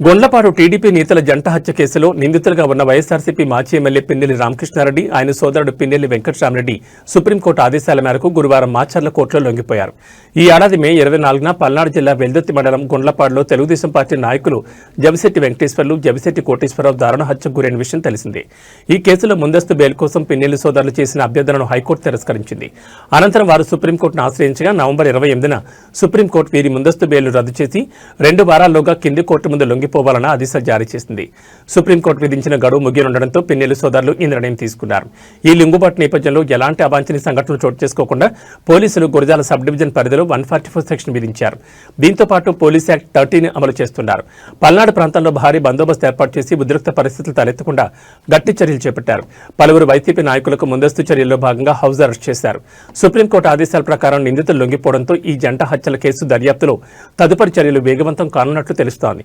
గొండ్లపాడు TDP నేతల జంట హత్య కేసులో నిందితులుగా ఉన్న వైఎస్ఆర్సీపీ మాజీ ఎమ్మెల్యే పిన్నెల్లి రామకృష్ణారెడ్డి ఆయన సోదరుడు పిన్నెల్లి వెంకటరామరెడ్డి సుప్రీంకోర్టు ఆదేశాల మేరకు గురువారం మాచర్ల కోర్టులో లొంగిపోయారు. ఈ ఏడాది మే ఇరవై నాలుగున పల్నాడు జిల్లా వెల్దుర్తి మండలం గొండ్లపాడులో తెలుగుదేశం పార్టీ నాయకులు జవిశెట్టి వెంకటేశ్వర్లు జవిశెట్టి కోటేశ్వరరావు దారుణ హత్యకు గురైన విషయం తెలిసిందే. ఈ కేసులో ముందస్తు బెయిల్ కోసం పిన్నెల్లి సోదరులు చేసిన అభ్యర్థనను హైకోర్టు తిరస్కరించింది. అనంతరం వారు సుప్రీంకోర్టును ఆశ్రయించగా నవంబర్ ఇరవై ఎనిమిదిన సుప్రీంకోర్టు వీరి ముందస్తు బెయిల్ రద్దు చేసి రెండు వారాల్లోగా కింది కోర్టు ముందు తొలగిపోవాలన్న ఆదేశాలు జారీ చేసింది. సుప్రీంకోర్టు విధించిన గడువు ముగియనుండడంతో పిన్నెల్లి సోదరులు ఈ నిర్ణయం తీసుకున్నారు. ఈ లింగుబాటు నేపథ్యంలో ఎలాంటి అవాంఛనీయ సంఘటనలు చోటు చేసుకోకుండా పోలీసులు గురజాల సబ్ డివిజన్ పరిధిలో వన్ ఫార్టీ ఫోర్ సెక్షన్ విధించారు. దీంతో పాటు పోలీస్ యాక్ట్ థర్టీని అమలు చేస్తున్నారు. పల్నాడు ప్రాంతంలో భారీ బందోబస్తు ఏర్పాటు చేసి ఉద్రిక్త పరిస్థితులు తలెత్తకుండా గట్టి చర్యలు చేపట్టారు. పలువురు వైసీపీ నాయకులకు ముందస్తు చర్యల్లో భాగంగా హౌస్ అరెస్ట్ చేశారు. సుప్రీంకోర్టు ఆదేశాల ప్రకారం నిందితులు లొంగిపోవడంతో ఈ జంట హత్యల కేసు దర్యాప్తులో తదుపరి చర్యలు వేగవంతం కానున్నట్లు తెలుస్తోంది.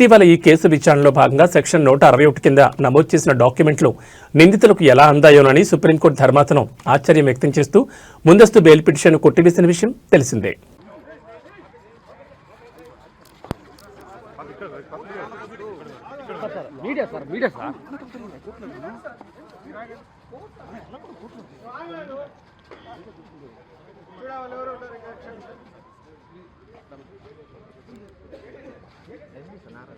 ఇటీవల ఈ కేసు విచారణలో భాగంగా సెక్షన్ నూట అరవై ఒకటి కింద నమోదు చేసిన డాక్యుమెంట్లు నిందితులకు ఎలా అందాయోనని సుప్రీంకోర్టు ధర్మాసనం ఆశ్చర్యం వ్యక్తం చేస్తూ ముందస్తు బెయిల్ పిటిషన్ కొట్టివేసిన విషయం తెలిసిందే. Media Bolsonaro